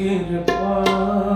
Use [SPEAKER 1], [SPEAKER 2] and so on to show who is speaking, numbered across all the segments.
[SPEAKER 1] ਕਿਰਪਾ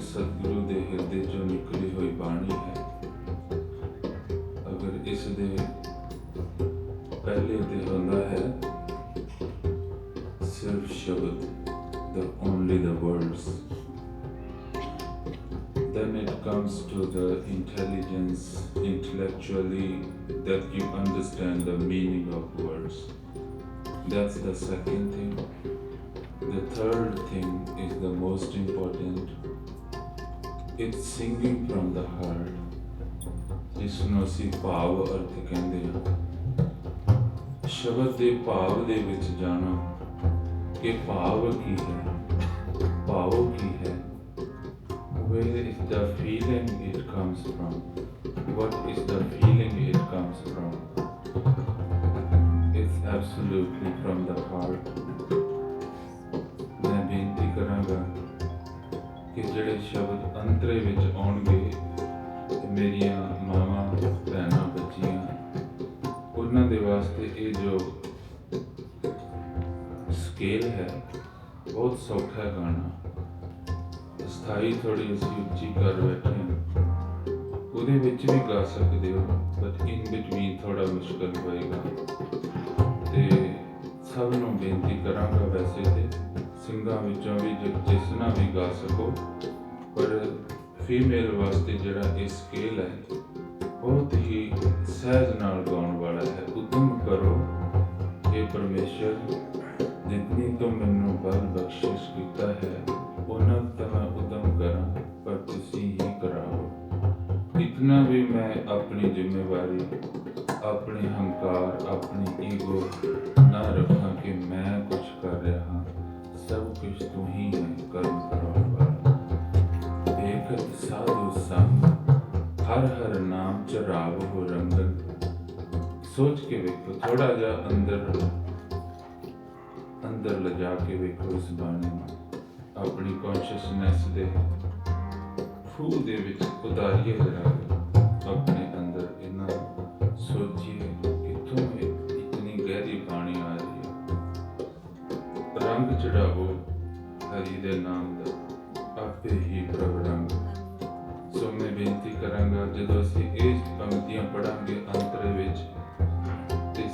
[SPEAKER 1] ਪੂਰੇ ਸਤਿਗੁਰੂ ਦੇ ਹਿਰਦੇ ਚੋਂ ਨਿਕਲੀ ਹੋਈ ਬਾਣੀ ਹੈ ਅਗਰ ਇਸ ਦੇ ਪਹਿਲੇ ਤੇ ਹੁੰਦਾ ਹੈ ਸਿਰਫ ਸ਼ਬਦ the only the words then it comes to the intelligence intellectually that you understand the meaning of words that's the second thing the third thing is the most important it's singing from the heart ਜਿਸ ਨੂੰ ਅਸੀਂ ਭਾਵ ਅਰਥ ਕਹਿੰਦੇ ਹਾਂ ਸ਼ਬਦ ਦੇ ਭਾਵ ਦੇ ਵਿੱਚ ਜਾਣਾ ਕਿ ਭਾਵ ਕੀ ਹੈ ਭਾਵ ਕੀ ਹੈ where is the feeling it comes from what is the feeling it comes from it's absolutely from the heart
[SPEAKER 2] ਵਿੱਚ ਆਉਣਗੇ ਮੇਰੀਆਂ ਮਾਵਾਂ, ਭੈਣਾਂ, ਬੱਚੀਆਂ, ਉਹਨਾਂ ਦੇ ਵਾਸਤੇ ਇਹ ਜੋ ਸਕੇਲ ਹੈ, ਬਹੁਤ ਸੌਖਾ ਗਾਣਾ। ਸਥਾਈ ਥੋੜੀ ਅਸੀਂ ਉੱਚੀ ਕਰ ਬੈਠੇ ਉਹਦੇ ਵਿੱਚ ਵੀ ਗਾ ਸਕਦੇ ਹੋ ਬਟ ਇਨ ਬਿਟਵੀਨ ਥੋੜਾ ਮੁਸ਼ਕਲ ਹੋਏਗਾ। ਤੇ ਸਭ ਨੂੰ ਬੇਨਤੀ ਕਰਾਂਗਾ ਵੈਸੇ ਤੇ, ਸਿੰਘਾਂ ਵਿੱਚੋਂ ਵੀ ਜਿ- ਜਿਸ ਨਾਲ ਵੀ ਗਾ ਸਕੋ। ਪਰ ਫੀਮੇਲ ਵਾਸਤੇ ਜਿਹੜਾ ਇਹ ਸਕੇਲ ਹੈ, ਬਹੁਤ ਹੀ ਸਹਿਜ ਨਾਲ ਗਾਉਣ ਵਾਲਾ ਹੈ। ਉਦਮ ਕਰੋ, ਇਹ ਪਰਮੇਸ਼ਰ ਜਿਤਨੀ ਤੋਂ ਮੈਨੂੰ ਬਲ ਬਖਸ਼ਿਸ਼ ਕੀਤਾ ਹੈ, ਉਹਨਾਂ ਤਾਂ ਮੈਂ ਉਦਮ ਕਰਾਂ, ਪਰ ਤੁਸੀਂ ਹੀ ਕਰਾਓ। ਇਤਨਾ ਵੀ ਮੈਂ ਆਪਣੀ ਜ਼ਿੰਮੇਵਾਰੀ, ਆਪਣੇ ਹੰਕਾਰ, ਆਪਣੀ ਈਗੋ ਨਾ ਰੱਖਾਂ ਕਿ ਮੈਂ ਕੁਝ ਕਰ ਰਿਹਾ ਹਾਂ। ਸਭ ਕੁਝ ਤੂੰ ਹੀ ਹੈ ਕਰਮ ਕਰਾਉਣ ਵਾਲਾ ਸਾਧੂ ਸੰਗ ਹਰ ਹਰ ਨਾਮ ਚ ਰਾਵ ਹੋ ਰੰਗਨ ਸੋਚ ਕੇ ਵੇਖੋ ਥੋੜਾ ਜਿਹਾ ਅੰਦਰ ਅੰਦਰ ਲਿਜਾ ਕੇ ਵੇਖੋ ਇਸ ਬਾਣੀ ਨੂੰ ਆਪਣੀ ਕੌਨਸ਼ੀਅਸਨੈਸ ਦੇ ਖੂਹ ਦੇ ਵਿੱਚ ਉਤਾਰੀਏ ਜਰਾ ਆਪਣੇ ਅੰਦਰ ਇਹਨਾਂ ਸੋਚੀਏ ਕਿੱਥੋਂ ਇਹ ਇਤਨੀ ਗਹਿਰੀ ਬਾਣੀ ਆ ਰਹੀ ਹੈ ਰੰਗ ਚੜਾਵੋ ਹਰੀ ਦੇ ਨਾਮ ਦਾ ਆਪੇ ਹੀ ਪ੍ਰਭ ਰੰਗ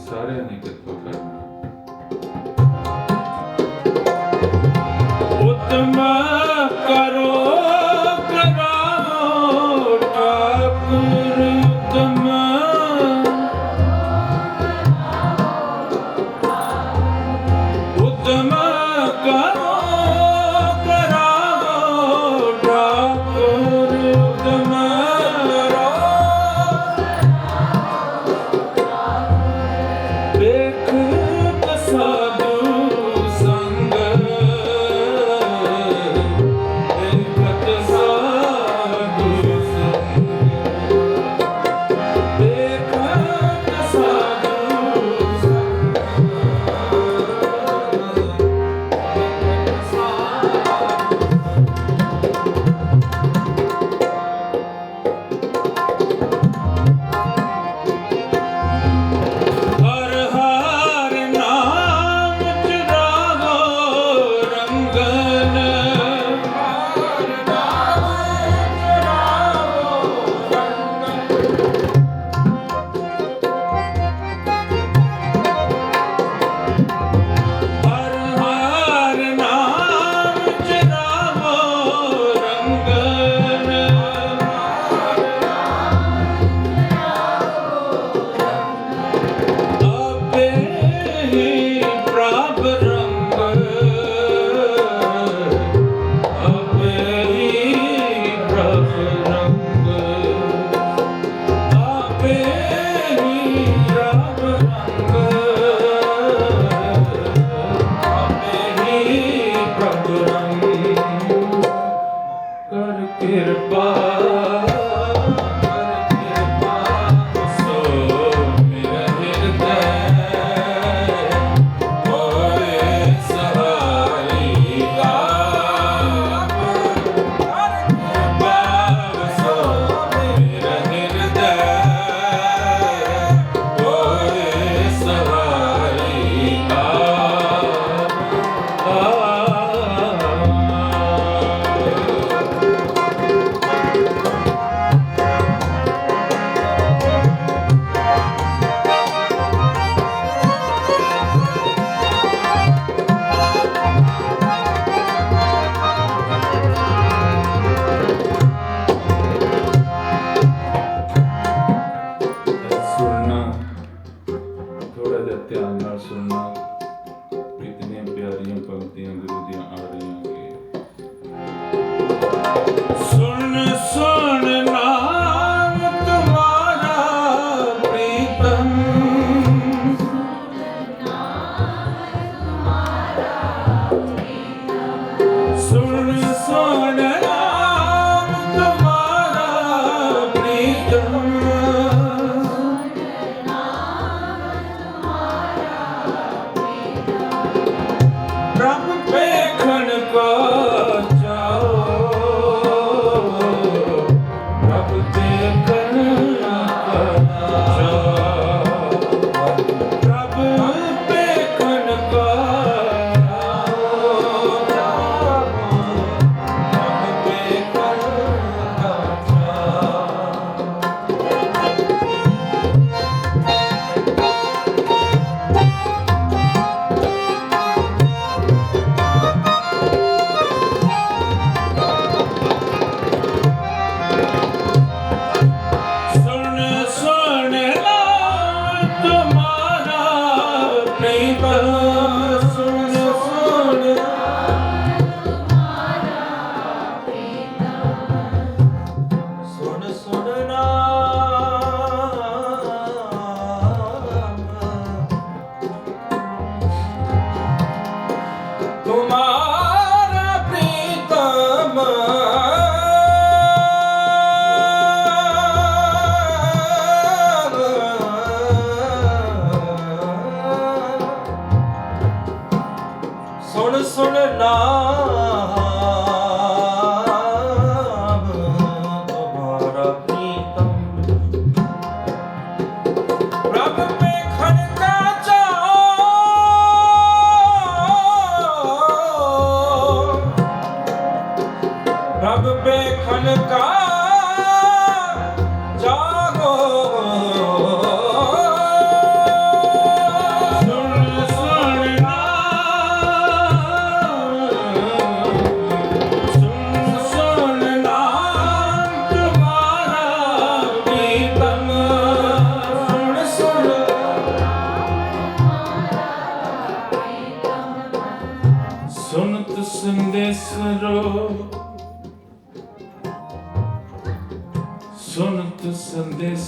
[SPEAKER 2] ਸਾਰਿਆਂ ਨੇ ਕਿਰਪਾ ਕਰਨਾ
[SPEAKER 1] ਉਤਮ ਸੁਣ ਸੁਣ ਨਾ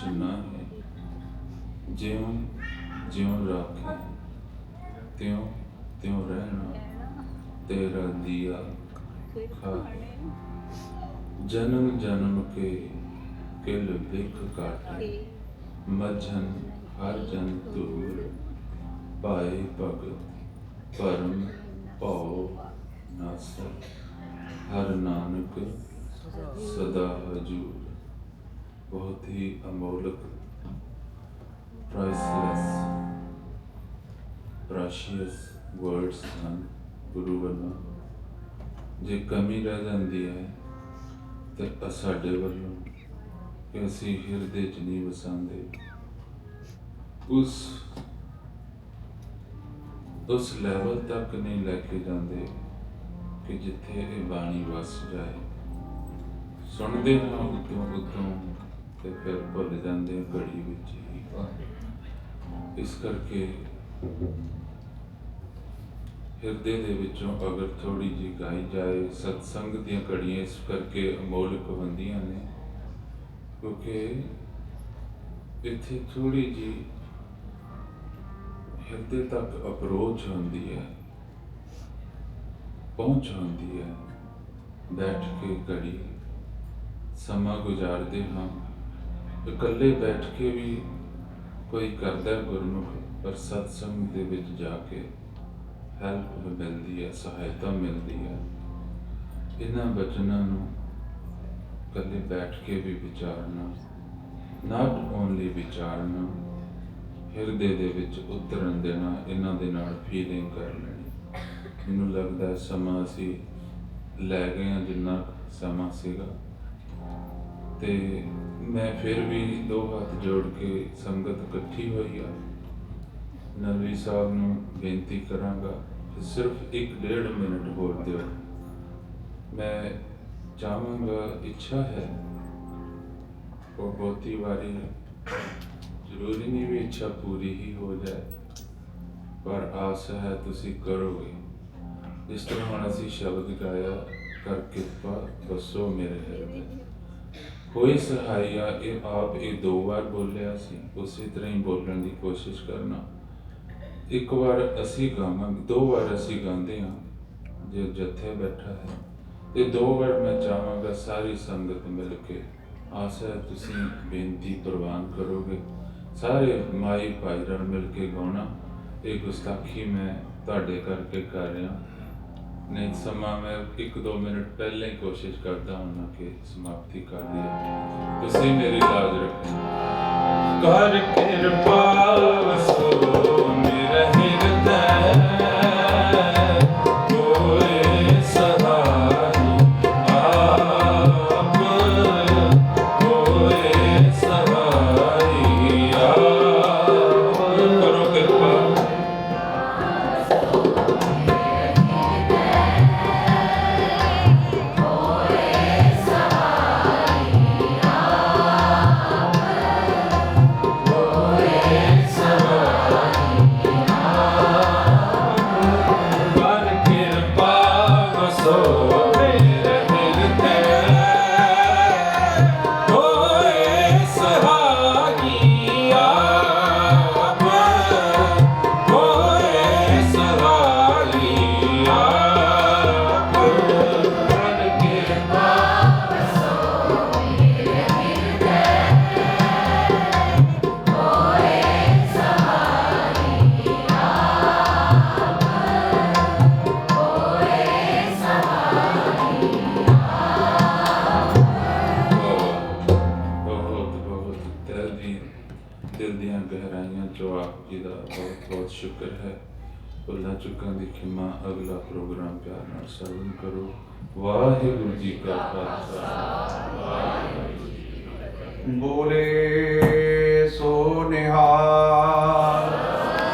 [SPEAKER 1] चुना है ज्यों ज्यों राखें त्यों त्यों रहना तेरा दिया खा जन्म जन्म के किल बिक काटे मझन हर जन दूर पाए भगत परम ਭਉ ਨਾਸਰ ਹਰ ਨਾਨਕ ਸਦਾ ਹਜੂਰ ਬਹੁਤ ਹੀ ਅਮੋਲਕ ਪ੍ਰਾਈਸਲੈਸ ਪ੍ਰਾਸ਼ੀਅਸ ਵਰਡਸ ਹਨ ਗੁਰੂ ਵੱਲੋਂ। ਜੇ ਕਮੀ ਰਹਿ ਜਾਂਦੀ ਹੈ, ਤੇ ਸਾਡੇ ਵੱਲੋਂ ਕਿ ਅਸੀਂ ਹਿਰਦੇ 'ਚ ਨਹੀਂ ਵਸਾਉਂਦੇ। ਉਸ ਉਸ ਲੈਵਲ ਤੱਕ ਨਹੀਂ ਲੈ ਕੇ ਜਾਂਦੇ ਕਿ ਜਿੱਥੇ ਇਹ ਬਾਣੀ ਵਸ ਜਾਏ। ਸੁਣਦੇ ਹਾਂ ਉਤੋਂ ਉਤੋਂ ਤੇ ਫਿਰ ਭੁੱਲ ਜਾਂਦੇ ਹਾਂ ਘੜੀ ਵਿੱਚ ਹੀ। ਇਸ ਕਰਕੇ ਹਿਰਦੇ ਦੇ ਵਿੱਚੋਂ ਅਗਰ ਥੋੜੀ ਜਿਹੀ ਗਾਈ ਜਾਏ, ਸਤਸੰਗ ਦੀਆਂ ਘੜੀਆਂ ਇਸ ਕਰਕੇ ਅਮੋਲਕ ਹੁੰਦੀਆਂ ਨੇ, ਕਿਉਂਕਿ ਇੱਥੇ ਥੋੜੀ ਜਿਹੀ ਹਿਰਦੇ ਤੱਕ ਅਪਰੋਚ ਹੁੰਦੀ ਹੈ, ਪਹੁੰਚ ਹੁੰਦੀ ਹੈ, ਬੈਠ ਕੇ ਘੜੀ ਸਮਾਂ ਗੁਜ਼ਾਰਦੇ ਹਾਂ। ਇਕੱਲੇ ਬੈਠ ਕੇ ਵੀ ਕੋਈ ਕਰਦਾ ਹੈ ਗੁਰਮੁਖ, ਪਰ ਸਤਸੰਗ ਦੇ ਵਿੱਚ ਜਾ ਕੇ ਹੈਲਪ ਮਿਲਦੀ ਹੈ, ਸਹਾਇਤਾ ਮਿਲਦੀ ਹੈ। ਇਹਨਾਂ ਬਚਨਾਂ ਨੂੰ ਇਕੱਲੇ ਬੈਠ ਕੇ ਵੀ ਵਿਚਾਰਨਾ ਨਾਟ ਓਨਲੀ ਵਿਚਾਰਨਾ, ਹਿਰਦੇ ਦੇ ਵਿੱਚ ਉਤਰਨ ਦੇਣਾ, ਇਹਨਾਂ ਦੇ ਨਾਲ ਫੀਲਿੰਗ ਕਰ ਲੈਣੀ। ਮੈਨੂੰ ਲੱਗਦਾ ਸਮਾਂ ਅਸੀਂ ਲੈ ਗਏ ਹਾਂ ਜਿੰਨਾ ਸਮਾਂ ਸੀਗਾ। ਤੇ ਮੈਂ ਫਿਰ ਵੀ ਦੋ ਹੱਥ ਜੋੜ ਕੇ ਸੰਗਤ ਇਕੱਠੀ ਹੋਈ ਆ। ਨਲਵੀ ਸਾਹਿਬ ਨੂੰ ਬੇਨਤੀ ਕਰਾਂਗਾ ਕਿ ਸਿਰਫ 1.5 ਮਿੰਟ ਹੋਰ ਦਿਓ। ਮੈਂ ਚਾਹਾਂਗਾ ਇੱਛਾ ਹੈ, ਉਹ ਬਹੁਤੀ ਵਾਰੀ ਜ਼ਰੂਰੀ ਨਹੀਂ ਵੀ ਇੱਛਾ ਪੂਰੀ ਹੀ ਹੋ ਜਾਏ, ਪਰ ਆਸ ਹੈ ਤੁਸੀਂ ਕਰੋਗੇ। ਜਿਸ ਤਰ੍ਹਾਂ ਹੁਣ ਅਸੀਂ ਸ਼ਬਦ ਗਾਇਆ, ਕਰ ਕਿਰਪਾ ਦੱਸੋ ਮੇਰੇ ਹਿਰਦੇ ਕੋਈ ਸਹਾਇਆ ਇਹ ਆਪ ਇਹ ਦੋ ਵਾਰ ਬੋਲਿਆ ਸੀ, ਉਸੇ ਤਰ੍ਹਾਂ ਹੀ ਬੋਲਣ ਦੀ ਕੋਸ਼ਿਸ਼ ਕਰਨਾ। ਇੱਕ ਵਾਰ ਅਸੀਂ ਗਾਵਾਂਗੇ, ਦੋ ਵਾਰ ਅਸੀਂ ਗਾਉਂਦੇ ਹਾਂ, ਜੇ ਜੱਥੇ ਬੈਠਾ ਹੈ। ਤੇ ਦੋ ਵਾਰ ਮੈਂ ਚਾਹਾਂਗਾ ਸਾਰੀ ਸੰਗਤ ਮਿਲ ਕੇ ਆਸ ਹੈ ਤੁਸੀਂ ਬੇਨਤੀ ਪ੍ਰਵਾਨ ਕਰੋਗੇ। ਸਾਰੇ ਮਾਈ ਭਾਈ ਰਲ ਮਿਲ ਕੇ ਗਾਉਣਾ। ਇਹ ਗੁਸਤਾਖੀ ਮੈਂ ਤੁਹਾਡੇ ਕਰਕੇ ਕਰ ਰਿਹਾ। ਨਹੀਂ ਸਮਾਂ ਮੈਂ 1-2 ਮਿੰਟ ਪਹਿਲਾਂ ਹੀ ਕੋਸ਼ਿਸ਼ ਕਰਦਾ ਹਾਂ ਕਿ ਸਮਾਪਤੀ ਕਰ ਲਈਏ ਤੁਸੀਂ ਮੇਰੀ ਲਾਜ ਰੱਖਣਾ।
[SPEAKER 3] ਕਰ ਕਿਰਪਾ ਵਸੋ
[SPEAKER 1] ਭੁੱਲਾਂ ਚੁੱਕਾਂ ਦੀ ਖਿਮਾ ਅਗਲਾ ਪ੍ਰੋਗਰਾਮ ਪਿਆਰ ਨਾਲ ਸਰਵਨ ਕਰੋ ਵਾਹਿਗੁਰੂ ਜੀ ਕਾ ਖਾਲਸਾ
[SPEAKER 4] ਬੋਲੇ ਸੋ ਨਿਹਾਲ